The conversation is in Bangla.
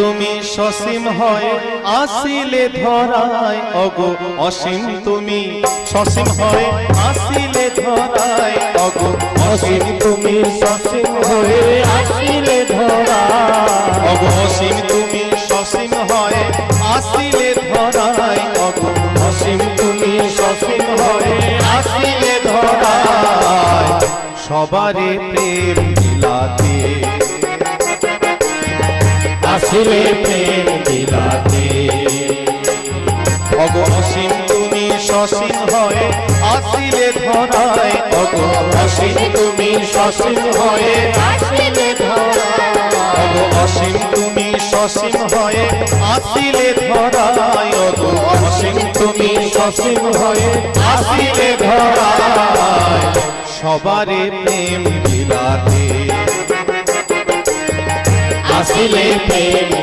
তুমি সসীম হয়, আসিলে ধরায়। অগো অসীম তুমি সসীম হয়, আসিলে ধরায়। অগো অসীম তুমি সসীম হয়ে, আসিলে ধরা অগো অসীম তুমি সসীম হয়, আসিলে ধরায়। অগো অসীম তুমি সসীম হয়ে, আসিলে ধরায়। সবারে প্রেম আসিলে প্রেম অগো অসীম তুমি সসীম হয় আসিলে ধরায়। অগো অসীম তুমি সসীম হয়ে আসিলে ধরা অগো অসীম তুমি সসীম হয়ে আসিলে ধরায়। অগো অসীম তুমি সসীম হয়ে আসিলে ধরায়। সবারে প্রেম বিলাতে আসিলে প্রেম